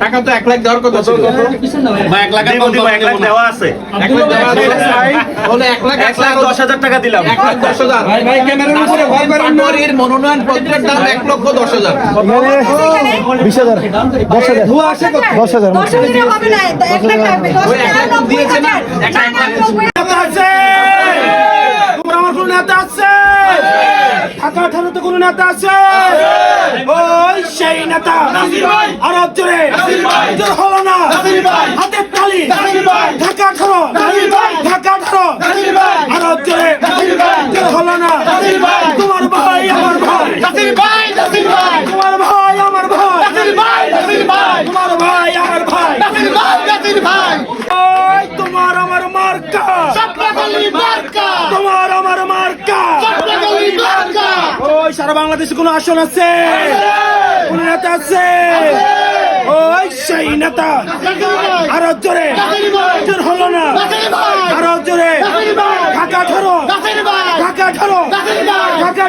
টাকা তো এক লাখ দেওয়ার কথা ছিল এক লাখ দেবো, দেবো, এক লাখ দেওয়া আছে এক লাখ বলে এক লাখ এক লাখ দশ হাজার টাকা দিলাম এক লাখ দশ হাজার ভাই ক্যামেরার উপরে ভয় করেন পাটোয়ারির মনোনয়ন পত্রের দাম এক লক্ষ দশ হাজার বিশ হাজার দশ হাজার দশ হাজার দশ হাজারে হবে না এক লাখ লাগবে দশ হাজার দিয়েছে না? এক লাখ আছে তোমরা আমার কোন নেতা আছে ঢাকা ঠান্ডাতে কোন নেতা আছে নেতা আর জোরে জোর হলো না হাতের তালি ঢাকা ঠারো ঢাকা ঠারো আর জোরে জোর হলো না তোমার ভাই আমার ভাই তোমার ভাই আমার ভাই তোমার ভাই আমার ভাই তোমার আমার মার্কা তোমার আমার মার্কা ওই সারা বাংলাদেশে কোন আসন আছে নেতা আছে। ওই সেই নেতা। আরও জোরে। জোর হলো না। আরও জোরে। ঢাকা ঢাকা ঢাকা